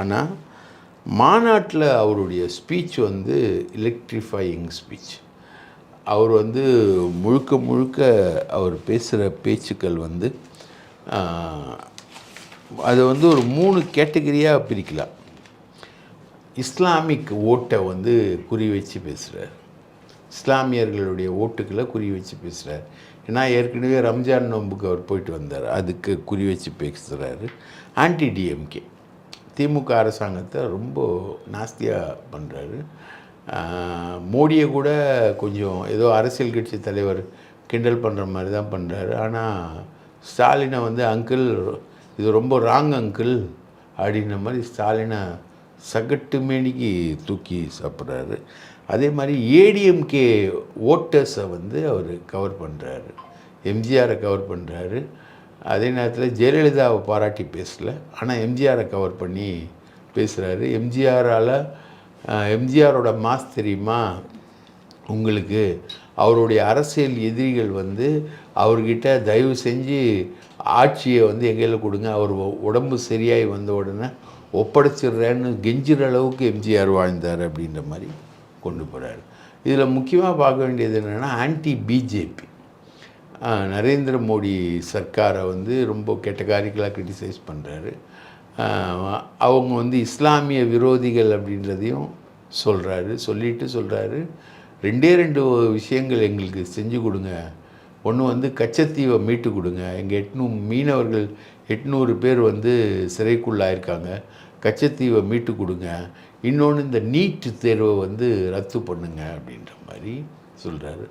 ஆனால் மாநாட்டில் அவருடைய ஸ்பீச் வந்து எலக்ட்ரிஃபையிங் ஸ்பீச் அவர் வந்து முழுக்க முழுக்க அவர் பேசுகிற பேச்சுக்கள் வந்து அதை வந்து ஒரு மூணு கேட்டகரியாக பிரிக்கலாம். இஸ்லாமிக் ஓட்டை வந்து குறி வச்சு பேசுகிறார் இஸ்லாமியர்களுடைய ஓட்டுக்களை குறி வச்சு பேசுகிறார் ஏன்னா ஏற்கனவே ரம்ஜான் நோன்புக்கு அவர் போயிட்டு வந்தார். அதுக்கு குறி வச்சு பேசுகிறாரு ஆன்டி டிஎம்கே திமுக அரசாங்கத்தை ரொம்ப நாஸ்தியாக பண்ணுறாரு மோடியை கூட கொஞ்சம் ஏதோ அரசியல் கட்சி தலைவர் கிண்டல் பண்ணுற மாதிரி தான் பண்ணுறாரு ஆனால் ஸ்டாலினை வந்து அங்கிள் இது ரொம்ப ராங் அங்கிள் அப்படின்ற மாதிரி ஸ்டாலினை சகட்டு மேனிக்கு தூக்கி சாப்பிட்றாரு. அதே மாதிரி ஏடிஎம்கே ஓட்டர்ஸை வந்து அவர் கவர் பண்ணுறாரு எம்ஜிஆரை கவர் பண்ணுறாரு அதே நேரத்தில் ஜெயலலிதாவை பாராட்டி பேசல. ஆனால் எம்ஜிஆரை கவர் பண்ணி பேசுகிறாரு எம்ஜிஆரால் எம்ஜிஆரோட மாஸ் தெரியுமா? உங்களுக்கு. அவருடைய அரசியல் எதிரிகள் வந்து அவர்கிட்ட தயவு செஞ்சு ஆட்சியை வந்து எங்கையில் கொடுங்க. அவர் உடம்பு சரியாகி வந்த உடனே ஒப்படைச்சிடுறேன்னு கெஞ்சிற அளவுக்கு எம்ஜிஆர் வாழ்ந்தார் அப்படின்ற மாதிரி கொண்டு போகிறாரு இதில் முக்கியமாக பார்க்க வேண்டியது என்னென்னா ஆன்டி பிஜேபி நரேந்திர மோடி சர்க்காரை வந்து ரொம்ப கெட்டகாரிக்கலாக கிரிட்டிசைஸ் பண்ணுறாரு அவங்க வந்து இஸ்லாமிய விரோதிகள் அப்படின்றதையும் சொல்கிறாரு சொல்லிட்டு சொல்கிறாரு ரெண்டே ரெண்டு விஷயங்கள் எங்களுக்கு செஞ்சு கொடுங்க. ஒன்று வந்து கச்சத்தீவை மீட்டு கொடுங்க. எங்கள் எட்நூறு மீனவர்கள் எட்நூறு பேர் வந்து சிறைக்குள்ளாயிருக்காங்க. கச்சத்தீவை மீட்டு கொடுங்க. இன்னொன்று இந்த நீட் தேர்வை வந்து ரத்து பண்ணுங்க அப்படின்ற மாதிரி சொல்கிறாரு